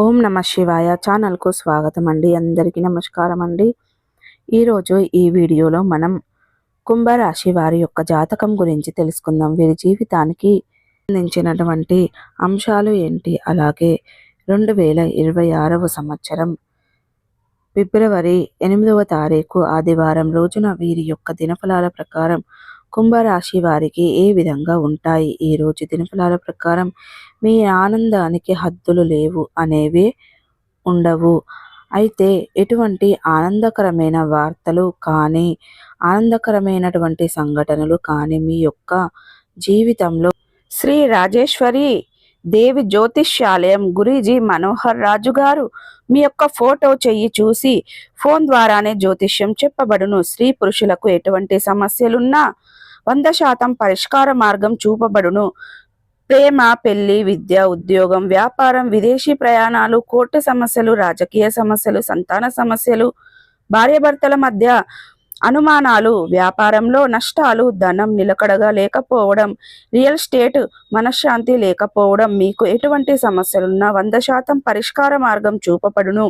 ఓం నమ శివాయ ఛానల్కు స్వాగతం అండి అందరికీ నమస్కారం అండి ఈరోజు ఈ వీడియోలో మనం కుంభరాశి వారి యొక్క జాతకం గురించి తెలుసుకుందాం. వీరి జీవితానికి సంబంధించినటువంటి అంశాలు ఏంటి? అలాగే రెండు వేల ఇరవై ఆరవ సంవత్సరం ఫిబ్రవరి ఎనిమిదవ తారీఖు ఆదివారం రోజున వీరి యొక్క దినఫలాల ప్రకారం కుంభరాశి వారికి ఏ విధంగా ఉంటాయి? ఈ రోజు దినఫలాల ప్రకారం మీ ఆనందానికి హద్దులు లేవు అనేవి ఉండవు. అయితే ఎటువంటి ఆనందకరమైన వార్తలు కానీ ఆనందకరమైనటువంటి సంఘటనలు కానీ మీ యొక్క జీవితంలో శ్రీ రాజేశ్వరి దేవి జ్యోతిష్యాలయం గురీజీ మనోహర్ రాజు గారు మీ యొక్క ఫోటో చెయ్యి చూసి ఫోన్ ద్వారానే జ్యోతిష్యం చెప్పబడును. స్త్రీ పురుషులకు ఎటువంటి సమస్యలున్నా వంద శాతం పరిష్కార మార్గం చూపబడును. ప్రేమ పెళ్ళి విద్య ఉద్యోగం వ్యాపారం విదేశీ ప్రయాణాలు కోర్టు సమస్యలు రాజకీయ సమస్యలు సంతాన సమస్యలు భార్యాభర్తల మధ్య అనుమానాలు వ్యాపారంలో నష్టాలు ధనం నిలకడగా లేకపోవడం రియల్ స్టేట్ మనశ్శాంతి లేకపోవడం మీకు ఎటువంటి సమస్యలున్నా వంద శాతం పరిష్కార మార్గం చూపబడును.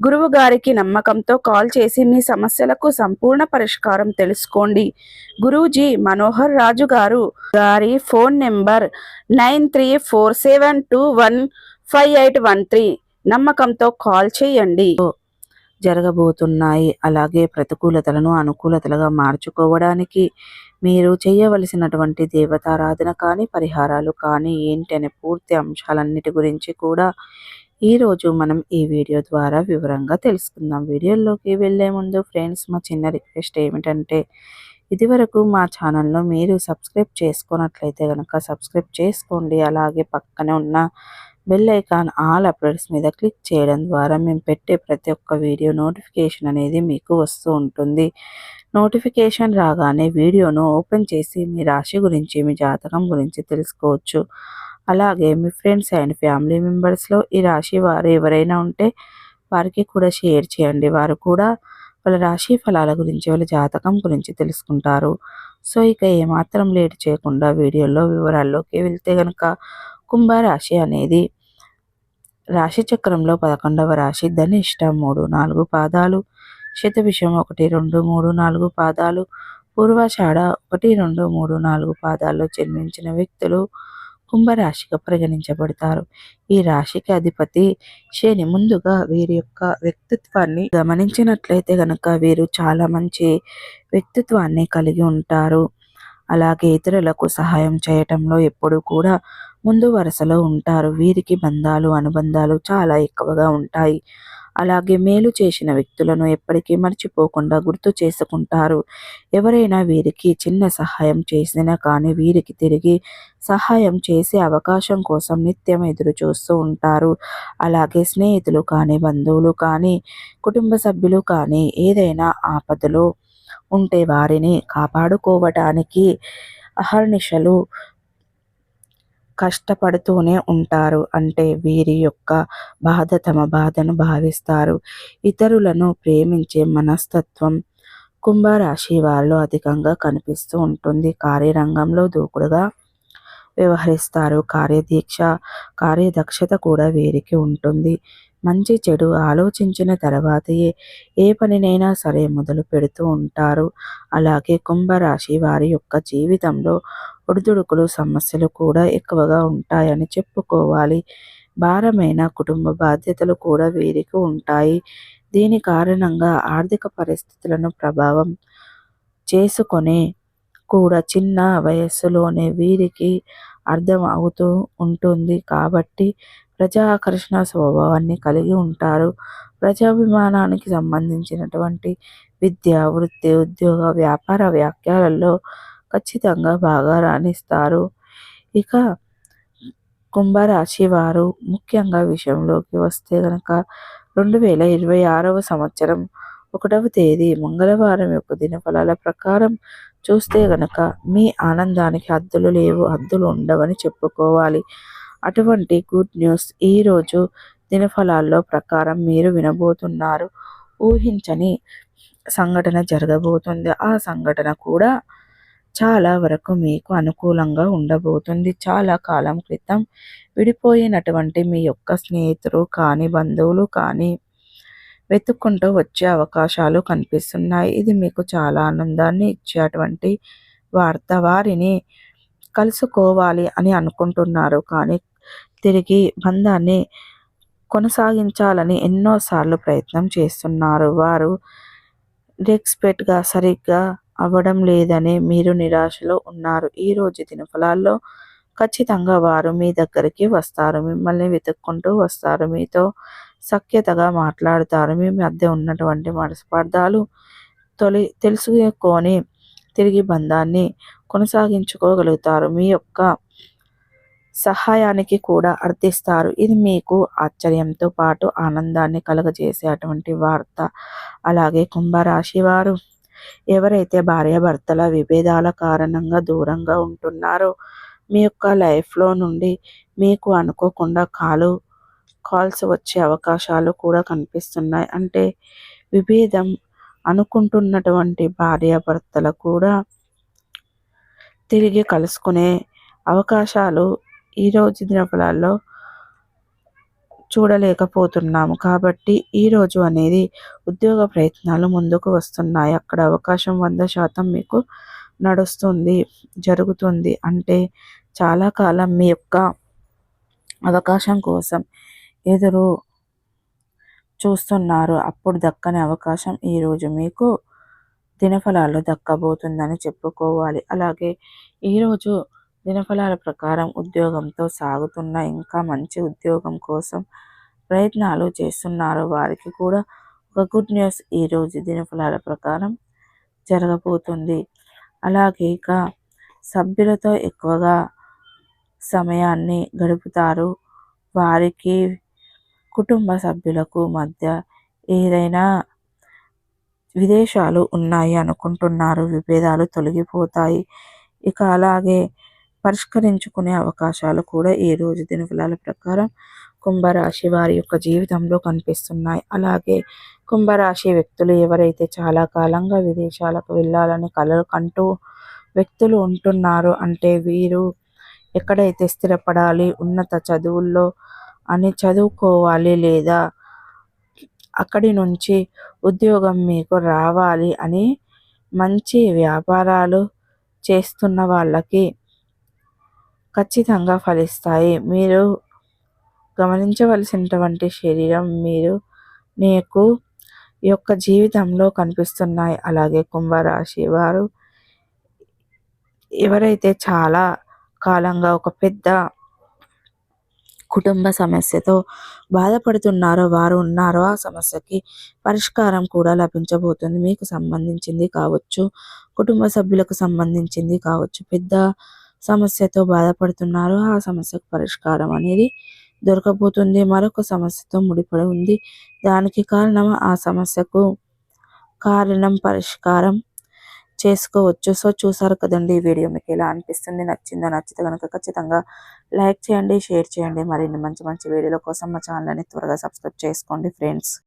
గురువు గారికి నమ్మకంతో కాల్ చేసి మీ సమస్యలకు సంపూర్ణ పరిష్కారం తెలుసుకోండి. గురూజీ మనోహర్ రాజు గారు గారి phone number nine three four seven two one five eight one three నమ్మకంతో కాల్ చేయండి. జరగబోతున్నాయి. అలాగే ప్రతికూలతలను అనుకూలతలుగా మార్చుకోవడానికి మీరు చేయవలసినటువంటి దేవతారాధన కానీ పరిహారాలు కానీ ఏంటి అనే పూర్తి అంశాలన్నిటి గురించి కూడా ఈరోజు మనం ఈ వీడియో ద్వారా వివరంగా తెలుసుకుందాం. వీడియోలోకి వెళ్ళే ముందు ఫ్రెండ్స్ మా చిన్న రిక్వెస్ట్ ఏమిటంటే ఇదివరకు మా ఛానల్లో మీరు సబ్స్క్రైబ్ చేసుకున్నట్లయితే కనుక సబ్స్క్రైబ్ చేసుకోండి. అలాగే పక్కనే ఉన్న బెల్ ఐకాన్ ఆల్ అప్డేట్స్ మీద క్లిక్ చేయడం ద్వారా మేము పెట్టే ప్రతి ఒక్క వీడియో నోటిఫికేషన్ అనేది మీకు వస్తూ ఉంటుంది. నోటిఫికేషన్ రాగానే వీడియోను ఓపెన్ చేసి మీ రాశి గురించి మీ జాతకం గురించి తెలుసుకోవచ్చు. అలాగే మీ ఫ్రెండ్స్ అండ్ ఫ్యామిలీ మెంబర్స్లో ఈ రాశి వారు ఎవరైనా ఉంటే వారికి కూడా షేర్ చేయండి. వారు కూడా వాళ్ళ రాశి ఫలాల గురించి వాళ్ళ జాతకం గురించి తెలుసుకుంటారు. సో ఇక ఏమాత్రం లేట్ చేయకుండా వీడియోలో వివరాల్లోకి వెళ్తే కనుక కుంభరాశి అనేది రాశి చక్రంలో పదకొండవ రాశి ధనిష్టం మూడు నాలుగు పాదాలు శతవిషం ఒకటి రెండు మూడు నాలుగు పాదాలు పూర్వాషాఢ ఒకటి రెండు మూడు నాలుగు పాదాల్లో జన్మించిన వ్యక్తులు కుంభరాశిగా పరిగణించబడతారు. ఈ రాశికి అధిపతి శని. ముందుగా వీరి యొక్క వ్యక్తిత్వాన్ని గమనించినట్లయితే గనక వీరు చాలా మంచి వ్యక్తిత్వాన్ని కలిగి ఉంటారు. అలాగే ఇతరులకు సహాయం చేయటంలో ఎప్పుడూ కూడా ముందు వరుసలో ఉంటారు. వీరికి బంధాలు అనుబంధాలు చాలా ఎక్కువగా ఉంటాయి. అలాగే మేలు చేసిన వ్యక్తులను ఎప్పటికీ మర్చిపోకుండా గుర్తు చేసుకుంటారు. ఎవరైనా వీరికి చిన్న సహాయం చేసినా కానీ వీరికి తిరిగి సహాయం చేసే అవకాశం కోసం నిత్యం ఎదురు చూస్తూ ఉంటారు. అలాగే స్నేహితులు కానీ బంధువులు కానీ కుటుంబ సభ్యులు కానీ ఏదైనా ఆపదలో ఉంటే వారిని కాపాడుకోవటానికి అహర్నిశలు కష్టపడుతూనే ఉంటారు. అంటే వీరి యొక్క బాధ తమ బాధను భావిస్తారు. ఇతరులను ప్రేమించే మనస్తత్వం కుంభరాశి వారిలో అధికంగా కనిపిస్తూ ఉంటుంది. కార్యరంగంలో దూకుడుగా వ్యవహరిస్తారు. కార్యదీక్ష కార్యదక్షత కూడా వీరికి ఉంటుంది. మంచి చెడు ఆలోచించిన తర్వాతయే ఏ పనినైనా సరే మొదలు పెడుతూ ఉంటారు. అలాగే కుంభరాశి వారి యొక్క జీవితంలో ఒడిదుడుకులు సమస్యలు కూడా ఎక్కువగా ఉంటాయని చెప్పుకోవాలి. భారమైన కుటుంబ బాధ్యతలు కూడా వీరికి ఉంటాయి. దీని కారణంగా ఆర్థిక పరిస్థితులను ప్రభావం చేసుకొని కూడా చిన్న వయస్సులోనే వీరికి అర్థం అవుతూ ఉంటుంది. కాబట్టి ప్రజా ఆకర్షణ స్వభావాన్ని కలిగి ఉంటారు. ప్రజాభిమానానికి సంబంధించినటువంటి విద్య వృత్తి ఉద్యోగ వ్యాపార వ్యాఖ్యలలో ఖచ్చితంగా బాగా రాణిస్తారు. ఇక కుంభరాశి వారు ముఖ్యంగా విషయంలోకి వస్తే కనుక రెండు వేల ఇరవై ఆరవ సంవత్సరం ఒకటవ తేదీ మంగళవారం యొక్క దినఫలాల ప్రకారం చూస్తే గనక మీ ఆనందానికి హద్దులు లేవు హద్దులు ఉండవని చెప్పుకోవాలి. అటువంటి గుడ్ న్యూస్ ఈరోజు దినఫలాల్లో ప్రకారం మీరు వినబోతున్నారు. ఊహించని సంఘటన జరగబోతుంది. ఆ సంఘటన కూడా చాలా వరకు మీకు అనుకూలంగా ఉండబోతుంది. చాలా కాలం క్రితం విడిపోయినటువంటి మీ యొక్క స్నేహితులు కానీ బంధువులు కానీ వెతుక్కుంటూ వచ్చే అవకాశాలు కనిపిస్తున్నాయి. ఇది మీకు చాలా ఆనందాన్ని ఇచ్చేటువంటి వార్త. వారిని కలుసుకోవాలి అని అనుకుంటున్నారు కానీ తిరిగి బంధాన్ని కొనసాగించాలని ఎన్నోసార్లు ప్రయత్నం చేస్తున్నారు. వారు రెస్పెక్ట్గా సరిగ్గా అవ్వడం లేదని మీరు నిరాశలో ఉన్నారు. ఈరోజు దినఫలాల్లో ఖచ్చితంగా వారు మీ దగ్గరికి వస్తారు. మిమ్మల్ని వెతుక్కుంటూ వస్తారు. మీతో సఖ్యతగా మాట్లాడతారు. మీ మధ్య ఉన్నటువంటి మనస్పార్థాలు తొలి తెలుసుకొని తిరిగి బంధాన్ని కొనసాగించుకోగలుగుతారు. మీ యొక్క సహాయానికి కూడా అర్థిస్తారు. ఇది మీకు ఆశ్చర్యంతో పాటు ఆనందాన్ని కలుగజేసేటువంటి వార్త. అలాగే కుంభరాశి వారు ఎవరైతే భార్యాభర్తల విభేదాల కారణంగా దూరంగా ఉంటున్నారో మీ యొక్క లైఫ్లో నుండి మీకు అనుకోకుండా కాలు కాల్స్ వచ్చే అవకాశాలు కూడా కనిపిస్తున్నాయి. అంటే విభేదం అనుకుంటున్నటువంటి భార్యాభర్తలు కూడా తిరిగి కలుసుకునే అవకాశాలు ఈరోజు దినఫలాల్లో చూడలేకపోతున్నాము. కాబట్టి ఈరోజు అనేది ఉద్యోగ ప్రయత్నాలు ముందుకు వస్తున్నాయి. అక్కడ అవకాశం వంద శాతం మీకు నడుస్తుంది జరుగుతుంది. అంటే చాలా కాలం మీ యొక్క అవకాశం కోసం ఎదురు చూస్తున్నారు. అప్పుడు దక్కని అవకాశం ఈరోజు మీకు దినఫలాలు దక్కబోతుందని చెప్పుకోవాలి. అలాగే ఈరోజు దినఫలాల ప్రకారం ఉద్యోగంతో సాగుతున్న ఇంకా మంచి ఉద్యోగం కోసం ప్రయత్నాలు చేస్తున్నారు. వారికి కూడా ఒక గుడ్ న్యూస్ ఈరోజు దినఫలాల ప్రకారం జరగబోతుంది. అలాగే ఇక సభ్యులతో ఎక్కువగా సమయాన్ని గడుపుతారు. వారికి కుటుంబ సభ్యులకు మధ్య ఏదైనా విదేశాలు ఉన్నాయి అనుకుంటున్నారు. విభేదాలు తొలగిపోతాయి. ఇక అలాగే పరిష్కరించుకునే అవకాశాలు కూడా ఈ రోజు దినఫలాల ప్రకారం కుంభరాశి వారి యొక్క జీవితంలో కనిపిస్తున్నాయి. అలాగే కుంభరాశి వ్యక్తులు ఎవరైతే చాలా కాలంగా విదేశాలకు వెళ్ళాలని కలలు కంటూ వ్యక్తులు ఉంటున్నారు అంటే వీరు ఎక్కడైతే స్థిరపడాలి ఉన్నత చదువుల్లో అని చదువుకోవాలి లేదా అక్కడి నుంచి ఉద్యోగం మీకు రావాలి అని మంచి వ్యాపారాలు చేస్తున్న వాళ్ళకి ఖచ్చితంగా ఫలిస్తాయి. మీరు గమనించవలసినటువంటి శరీరం మీరు నీకు యొక్క జీవితంలో కనిపిస్తున్నాయి. అలాగే కుంభరాశి వారు ఎవరైతే చాలా కాలంగా ఒక పెద్ద కుటుంబ సమస్యతో బాధపడుతున్నారో వారు ఉన్నారో ఆ సమస్యకి పరిష్కారం కూడా లభించబోతుంది. మీకు సంబంధించింది కావచ్చు కుటుంబ సభ్యులకు సంబంధించింది కావచ్చు పెద్ద సమస్యతో బాధపడుతున్నారు. ఆ సమస్యకు పరిష్కారం అనేది దొరకబోతుంది. మరొక సమస్యతో ముడిపడి ఉంది. దానికి కారణం ఆ సమస్యకు కారణం పరిష్కారం చేసుకోవచ్చు. సో చూసారు కదండి ఈ వీడియో. మీకు ఎలా అనిపిస్తుంది? నచ్చిందో? నచ్చితే కనుక ఖచ్చితంగా లైక్ చేయండి షేర్ చేయండి. మరిన్ని మంచి మంచి వీడియోల కోసం మా ఛానల్ని త్వరగా సబ్స్క్రైబ్ చేసుకోండి ఫ్రెండ్స్.